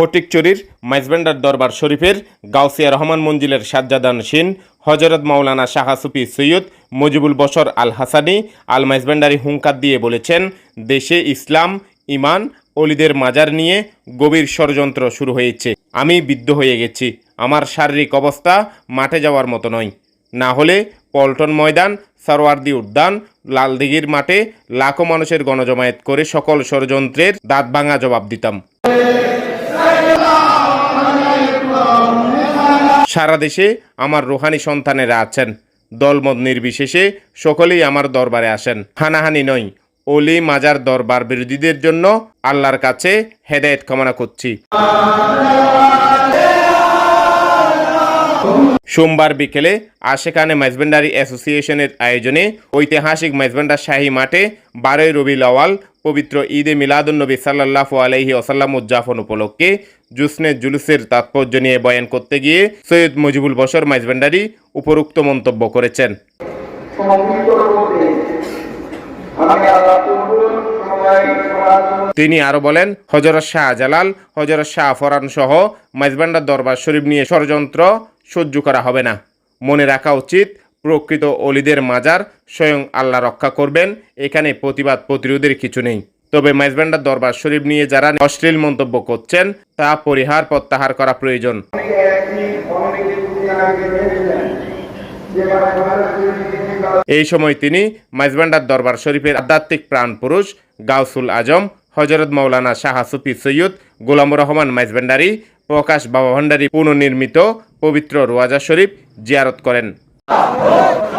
ফটিকচুরির মাইজবেন্ডার দরবার শরীফের গাউসিয়া রহমান মঞ্জিলের সাজ্জাদান সিন হজরত মাওলানা শাহ সুফি সৈয়দ মুজিবুল বশর আল হাসানি আল মাইজবেন্ডারি হুঙ্কার দিয়ে বলেছেন, দেশে ইসলাম ইমান অলিদের মাজার নিয়ে গভীর ষড়যন্ত্র শুরু হয়েছে। আমি বিদ্ধ হয়ে গেছি। আমার শারীরিক অবস্থা মাঠে যাওয়ার মতো নয়। না হলে পল্টন ময়দান, সারোয়ার্দি উদ্যান, লালদিঘির মাঠে লাখো মানুষের গণজমায়েত করে সকল ষড়যন্ত্রের দাঁত ভাঙা জবাব দিতাম। সারা দেশে আমার রুহানি সন্তানেরা আছেন। দলমত নির্বিশেষে সকলেই আমার দরবারে আসেন। হানাহানি নয় অলি মাজার দরবার বিরোধীদের জন্য আল্লাহর কাছে হেদায়েত কামনা করছি। সোমবার বিকেলে আশেখানে মাইজবেন্ডারি অ্যাসোসিয়েশনের আয়োজনে ঐতিহাসিক মাইজবেন্ডার শাহী মাঠে বারোই রবি লওয়াল পবিত্র ঈদে মিলাদুন্নবী সাল্লাল্লাহু আলাইহি ওসাল্লাম উদযাপন উপলক্ষে জুসনে জুলুসের তাৎপর্য নিয়ে বয়ান করতে গিয়ে সৈয়দ মুজিবুল বশর মাইজবেন্ডারি উপরোক্ত মন্তব্য করেছেন। তিনি আরও বলেন হজরত শাহ জালাল হজরত শাহ ফরান সহ মাইজবান্ডার দরবার শরীফ নিয়ে ষড়যন্ত্র সহ্য করা হবে না। মনে রাখা উচিত প্রকৃত অলিদের মাজার স্বয়ং আল্লাহ রক্ষা করবেন। এখানে প্রতিবাদ প্রতিরোধের কিছু নেই। তবে মাইজবান্ডার দরবার শরীফ নিয়ে যারা অশ্লীল মন্তব্য করছেন, তা পরিহার প্রত্যাহার করা প্রয়োজন। এই সময় তিনি মাইজবান্ডার দরবার শরীফের আধ্যাত্মিক প্রাণ পুরুষ গাউসুল আজম হজরত মৌলানা শাহ সুফি সৈয়দ গোলাম রহমান মাইজবান্ডারি, প্রকাশ বাবা ভান্ডারী পুনর্নির্মিত পবিত্র রোয়াজা শরীফ জিয়ারত করেন। আল্লাহ